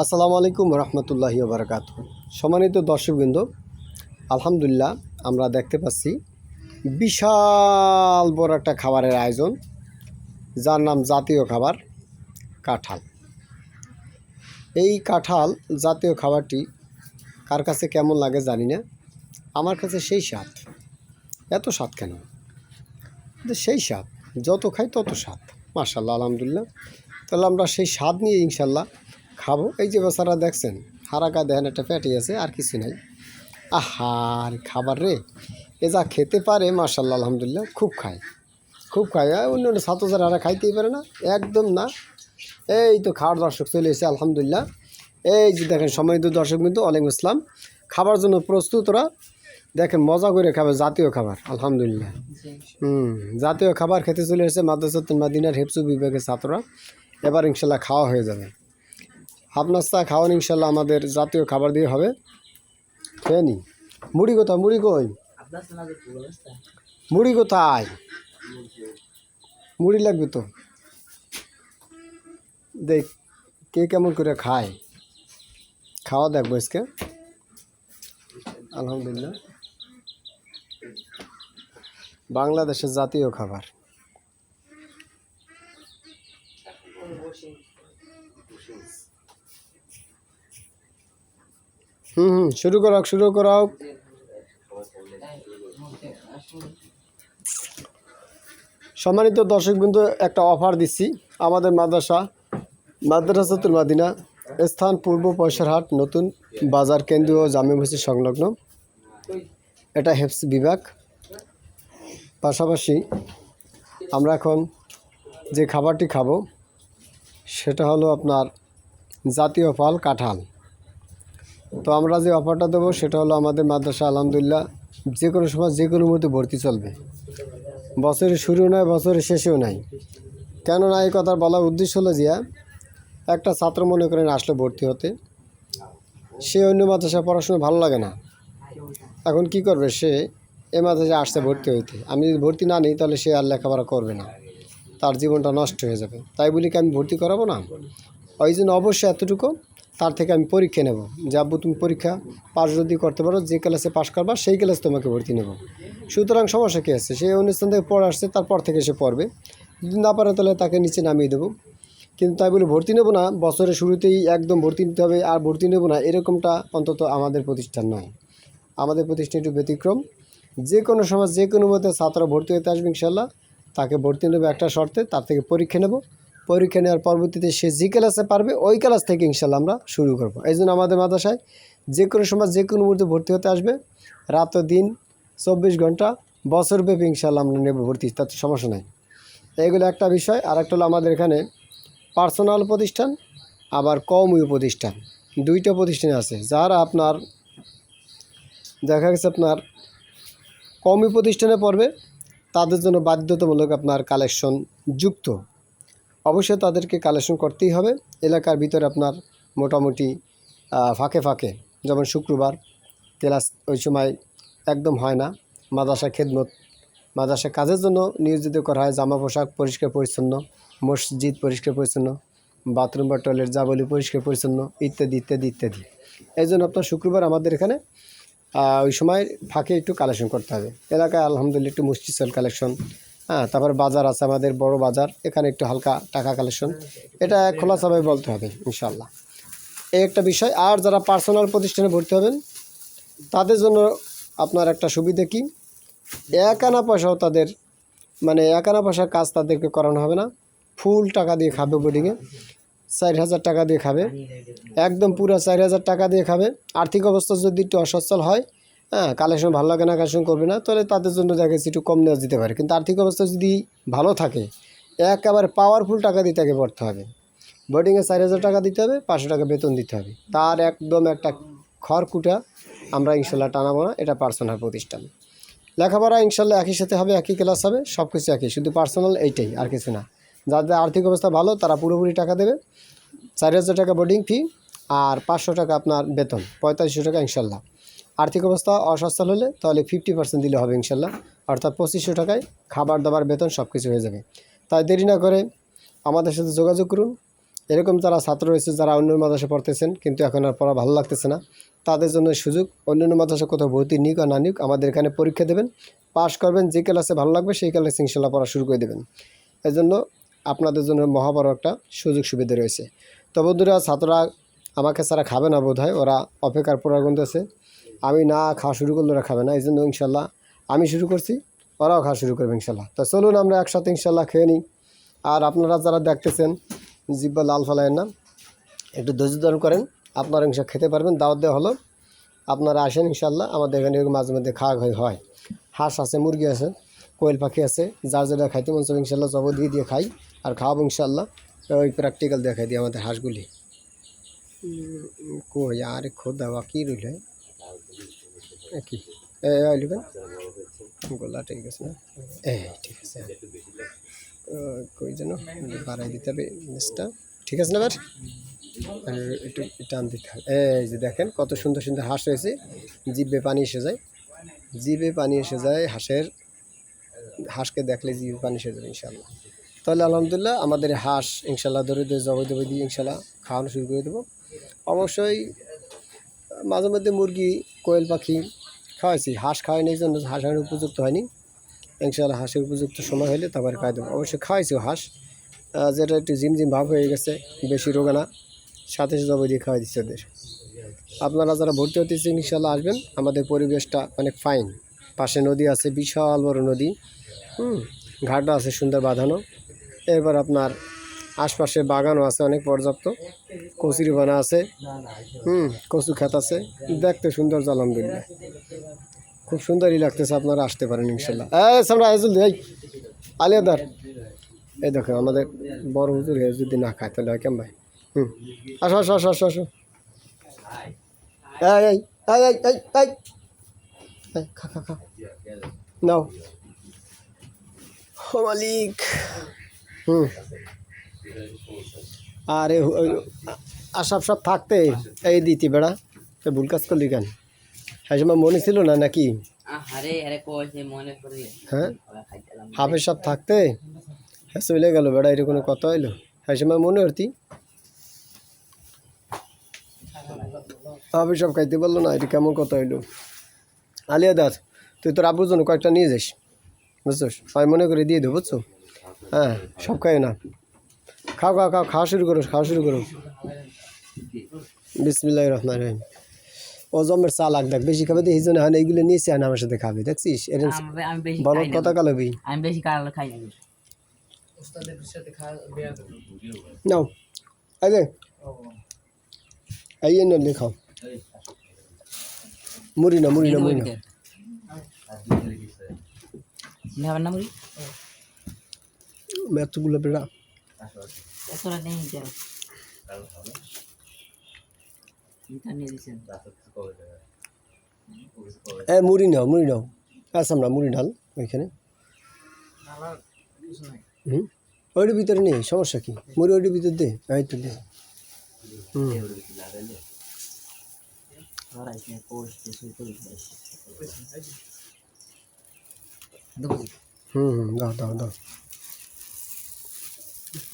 আসসালামু আলাইকুম রহমতুল্লাহি বারকাত সম্মানিত দর্শকবৃন্দ, আলহামদুলিল্লাহ আমরা দেখতে পাচ্ছি বিশাল বড় একটা খাবারের আয়োজন, যার নাম জাতীয় খাবার কাঁঠাল। এই কাঁঠাল জাতীয় খাবারটি কার কাছে কেমন লাগে জানি না, আমার কাছে সেই স্বাদ। এত স্বাদ কেন? সেই স্বাদ, যত খাই তত স্বাদ। মার্শাল্লাহ আলহামদুলিল্লাহ। তাহলে আমরা সেই স্বাদ নিয়ে ইনশাল্লাহ খাব। এই যে বেচারা দেখছেন, হারাকা দেখেন, একটা প্যাটি আছে, আর কিছু নাই। আহার, খাবার রে। এ যা খেতে পারে মার্শাল্লাহ আলহামদুলিল্লাহ, খুব খায়। খুব খায়। অন্য অন্য ছাত্র যারা খাইতেই পারে না, একদম না। এই তো খাওয়ার দর্শক চলে এসে আলহামদুলিল্লাহ। এই যে দেখেন সম্মানিত দর্শক কিন্তু, ওয়ালাইকুম ইসলাম খাবার জন্য প্রস্তুত ওরা। দেখেন, মজা করে খাবে, জাতীয় খাবার, আলহামদুলিল্লাহ। হুম, জাতীয় খাবার খেতে চলে এসেছে মাদ্রাসাতুল মাদিনার হেফসু বিভাগের ছাত্ররা। এবার ইনশাল্লাহ খাওয়া হয়ে যাবে। হাফ নাস্তা খাওয়ান ইনশাল্লাহ আমাদের জাতীয় খাবার দিয়ে হবে। খেয়ে নি। মুড়ি কোথায়? মুড়ি কই? মুড়ি কোথায়? মুড়ি লাগবে তো। দেখ, কে কেমন করে খায়। খাওয়া দেখব আজকে। আলহামদুলিল্লাহ। বাংলাদেশের জাতীয় খাবার। হুম হুম, শুরু করাও শুরু করাও সম্মানিত দর্শক দর্শকবৃন্দ, একটা অফার দিচ্ছি আমাদের মাদ্রাসা মাদ্রাসাতুল মাদিনা, স্থান পূর্ব পয়সারহাট নতুন বাজার কেন্দ্রীয় জামে মসজিদ সংলগ্ন। এটা হেফস বিভাগ। পাশাপাশি আমরা এখন যে খাবারটি খাব, সেটা হলো আপনার জাতীয় ফল কাঁঠাল। তো আমরা যে অফারটা দেবো, সেটা হলো আমাদের মাদ্রাসা, আলহামদুলিল্লাহ, যে কোনো সময় যে কোনো মুহূর্তে ভর্তি চলবে। বছরের শুরু নয় বছরের শেষেও নাই। কেননা এই কথার বলার উদ্দেশ্য হলো যে, একটা ছাত্র মনে করেন আসলে ভর্তি হতে, সে অন্য মাদ্রাসায় পড়াশোনা ভালো লাগে না। এখন কি করবে সে? এ মাদ্রাসায় আসছে ভর্তি হইতে। আমি যদি ভর্তি না নিই, তাহলে সে আর লেখাপড়া করবে না। তার জীবনটা নষ্ট হয়ে যাবে। তাই বলি কি আমি ভর্তি করাবো না? ওই জন্য অবশ্যই এতটুকু। তার থেকে আমি পরীক্ষা নেব। যে আব্বু, তুমি পরীক্ষা পাস যদি করতে পারো, যে ক্লাসে পাস করবা, সেই ক্লাসে তোমাকে ভর্তি নেব। সুতরাং সমস্যা কী আছে? সে অনুষ্ঠান থেকে পড়ে আসছে, তারপর থেকে সে পড়বে। যদি না পারে, তাহলে তাকে নিচে নামিয়ে দেবো। কিন্তু তাই বলে ভর্তি নেব না, বছরের শুরুতেই একদম ভর্তি নিতে হবে, আর ভর্তি নেব না, এরকমটা অন্তত আমাদের প্রতিষ্ঠান নয়। আমাদের প্রতিষ্ঠান একটু ব্যতিক্রম। যে কোনো সময় যে কোনো মতে ছাত্র ভর্তি হতে আসবে ইনশাল্লাহ তাকে ভর্তি নেবে একটা শর্তে, তার থেকে পরীক্ষা নেব। পরীক্ষা নেওয়ার পরবর্তীতে সে যে ক্লাসে পারবে, ওই ক্লাস থেকে ইনশাল্লাহ আমরা শুরু করব। এই জন্য আমাদের মাদ্রাসায় যে কোনো সময় যে কোনো মুহূর্তে ভর্তি হতে আসবে। রাত দিন চব্বিশ ঘণ্টা বছরব্যাপী ইনশাল্লাহ আমরা নেব ভর্তি, তাতে সমস্যা নাই। এইগুলো একটা বিষয় আর একটা হলো আমাদের এখানে পার্সোনাল প্রতিষ্ঠান, আবার কমীয় প্রতিষ্ঠান। দুইটা প্রতিষ্ঠান আছে, যারা আপনার, দেখা গেছে আপনার কমই প্রতিষ্ঠানে পড়বে, তাদের জন্য বাধ্যতামূলক আপনার কালেকশন যুক্ত। অবশ্যই তাদেরকে কালেকশন করতেই হবে। এলাকার ভিতরে আপনার মোটামুটি ফাঁকে ফাঁকে, যেমন শুক্রবার, ক্লাস ওই সময় একদম হয় না। মাদ্রাসা খেদমত, মাদ্রাসা কাজের জন্য নিয়োজিত করা হয়, জামা পোশাক পরিষ্কার পরিচ্ছন্ন, মসজিদ পরিষ্কার পরিচ্ছন্ন বাথরুম বা টয়লেট যাবলি পরিষ্কার পরিচ্ছন্ন, ইত্যাদি ইত্যাদি ইত্যাদি। এই জন্য আপনার শুক্রবার আমাদের এখানে ওই সময় ফাঁকে একটু কালেকশন করতে হবে। এলাকায় আলহামদুলিল্লাহ একটু মুষ্টি সেল কালেকশন হ্যাঁ তারপর বাজার আছে আমাদের বড় বাজার, এখানে একটু হালকা টাকা কালেকশন এটা খোলা সবাই বলতে হবে ইনশাল্লাহ এই একটা বিষয়, আর যারা পার্সোনাল প্রতিষ্ঠানে ভর্তি হবেন, তাদের জন্য আপনার একটা সুবিধা কি? এক আনা পয়সাও তাদের মানে এক আনা পয়সার কাজ তাদেরকে করানো হবে না। ফুল টাকা দিয়ে খাবে বোর্ডিংয়ে চার হাজার টাকা দিয়ে খাবে। একদম পুরো চার হাজার টাকা দিয়ে খাবে। আর্থিক অবস্থা যদি একটু অসচ্ছল হয় হ্যাঁ কালেকশন ভালো লাগে না কালেকশন করবে না, তাহলে তাদের জন্য দেখা যাচ্ছে একটু কম নেওয়া যেতে পারে। কিন্তু আর্থিক অবস্থা যদি ভালো থাকে, একেবারে পাওয়ারফুল টাকা দিয়ে তাকে পড়তে হবে। বোর্ডিংয়ে চার হাজার টাকা দিতে হবে, পাঁচশো টাকা বেতন দিতে হবে। তার একদম একটা খড়কুটা আমরা ইনশাল্লাহ টানাবো না, এটা পার্সোনাল প্রতিষ্ঠান। লেখাপড়া ইনশাল্লাহ একই সাথে হবে, একই ক্লাস হবে, সব কিছু একই, শুধু পার্সোনাল এইটাই, আর কিছু না। যাদের আর্থিক অবস্থা ভালো, তারা পুরোপুরি টাকা দেবে। চার হাজার টাকা বোর্ডিং ফি আর পাঁচশো টাকা আপনার বেতন, পঁয়তাল্লিশশো টাকা ইনশাল্লাহ। আর্থিক অবস্থা অসচ্ছল হলে তাহলে ফিফটি পার্সেন্ট দিলে হবে ইনশাল্লাহ। অর্থাৎ পঁচিশশো টাকায় খাবার, দাবার, বেতন সব কিছু হয়ে যাবে। তাই দেরি না করে আমাদের সাথে যোগাযোগ করুন। এরকম যারা ছাত্র রয়েছে, যারা অন্য মাদ্রাসা পড়তেছেন, কিন্তু এখন আর পড়া ভালো লাগতেছে না, তাদের জন্য সুযোগ, অন্যান্য মাদ্রাসা কোথাও ভর্তি নিক আর না নিক, আমাদের এখানে পরীক্ষা দেবেন, পাশ করবেন, যে ক্লাসে ভালো লাগবে সেই ক্লাসে ইনশাল্লাহ পড়া শুরু করে দেবেন। এই জন্য আপনাদের জন্য মহাবড় একটা সুযোগ সুবিধা রয়েছে। তো বন্ধুরা, ছাত্ররা আমাকে ছাড়া খাবে না বোধ হয় ওরা অপেক্ষার পরাগন্ত আছে। আমি না খাওয়া শুরু করলে ওরা খাবে না এই জন্য ইনশাল্লাহ আমি শুরু করছি, ওরাও খাওয়া শুরু করবে ইনশাল্লাহ। তো চলুন আমরা একসাথে ইনশাল্লাহ খেয়ে নিই। আর আপনারা যারা দেখতেছেন জিব্বা লাল ফলায়ের না একটু ধৈর্য ধারণ করেন, আপনারা ইনশা খেতে পারবেন। দাওয়াত দেওয়া হলো, আপনারা আসেন ইনশাল্লাহ, আমাদের এখানে মাঝে মধ্যে খাওয়া হয় হয়। হাঁস আছে, মুরগি আছে, কোয়েল পাখি আছে, যার যেটা খাইতে মন চাবে ইনশাল্লাহ জব দিয়ে দিয়ে খাই, আর খাওয়াবো ইনশাল্লাহ। ওই প্র্যাকটিক্যাল দেখাই দিই আমাদের হাঁসগুলি। কই, আর খোদা বা কী রইল এ কি এ লিবেন গোলা ঠিক আছে না? এ, ঠিক আছে। কই যেন? বাড়াই দিতে হবে জিনিসটা ঠিক আছে না আর একটু টান দিতে হবে। এই যে দেখেন, কত সুন্দর সুন্দর হাঁস রয়েছে। জিভে পানি এসে যায়। জিভে পানি এসে যায় হাঁসের। হাঁসকে দেখলে জিভে পানি এসে যাবে ইনশাল্লাহ তাহলে আলহামদুলিল্লাহ আমাদের হাঁস ইনশাল্লাহ ধরে ধরে জবাই দবাই দিয়ে ইনশাল্লাহ খাওয়ানো শুরু করে দেবো। অবশ্যই মাঝে মধ্যে মুরগি, কোয়েল পাখি খাওয়াইছি। হাঁস খাওয়াই এই জন্য হাঁসের উপযুক্ত হয়নি। ইনশাল্লাহ হাঁসের উপযুক্ত সময় হলে তারপরে খাওয়াই দেবো। অবশ্যই খাওয়াইছি হাঁস। যেটা একটু জিম জিম ভাব হয়ে গেছে, বেশি রোগানা সাথে সাথে জবাই দিয়ে খাওয়াই দিচ্ছে ওদের। আপনারা যারা ভর্তি হতেছে ইনশাল্লাহ আসবেন। আমাদের পরিবেশটা অনেক ফাইন। পাশে নদী আছে, বিশাল বড় নদী। হুম, ঘাটও আছে সুন্দর বাঁধানো। এরপর আপনার আশপাশে বাগানও আছে, অনেক পর্যাপ্ত। কচুরি বানা আছে। হুম, কচু ক্ষেত আছে। দেখতে সুন্দর আলহামদুলিল্লাহ। খুব সুন্দরই লাগতেছে আপনারা আসতে পারেন, ইনশাল্লাহ। সামনে আইজুল এই আলিয়াদার। এই দেখো আমাদের বড় হুজুর যদি না খায়, তাহলে হয় কেমন ভাই? হুম। আসো আসো আসো আসো আসো। নাও। মালিক। হুম। আরে আসাব সব থাকতে এই দিতি বেড়া ভুল কাজ করলি কেন? হ্যাঁ সময় মনে ছিল না নাকি? হ্যাঁ? হাফের সব থাকতে? হ্যাঁ চলে গেল বেড়া এর কোনো কথা হইল? হ্যাঁ সময় মনে হতি হাফের সব খাইতে পারল না এটা কেমন কথা হইল? আলিয়া দাস তুই তোর আব্বুর জন্য কয়েকটা নিয়ে যাস বুঝছিস? আমি মনে করে দিয়ে দেবো বুঝছ? হ্যাঁ সব খাই না। খাও খাও খাও খাওয়া শুরু করো খাওয়া শুরু করো। বিসমিল্লাহ রহমান রহিম। ও জমের চা লাগ দেখ বেশি খাবে তো এই জন্য হয় না এইগুলো নিয়েছে আর আমার সাথে খাবে দেখছিস? এরকম বেশি বলো কথা কালবি আমি বেশি কাল খাই না। নাও যে। এই না লিখাও মুড়ি না মুড়ি না মুড়ি না মুড়ি বেড়া। এতটা নেই দিছেন এ, মুড়ি নাও মুড়ি নাও। আসাম না মুড়ি ঢাল ওইখানে। হুম? ওইটার ভিতরে নেই সমস্যা কি? মুড়ি ওইটার ভিতর দে এই তো দে। হুম হুম, দাও দাও দাও।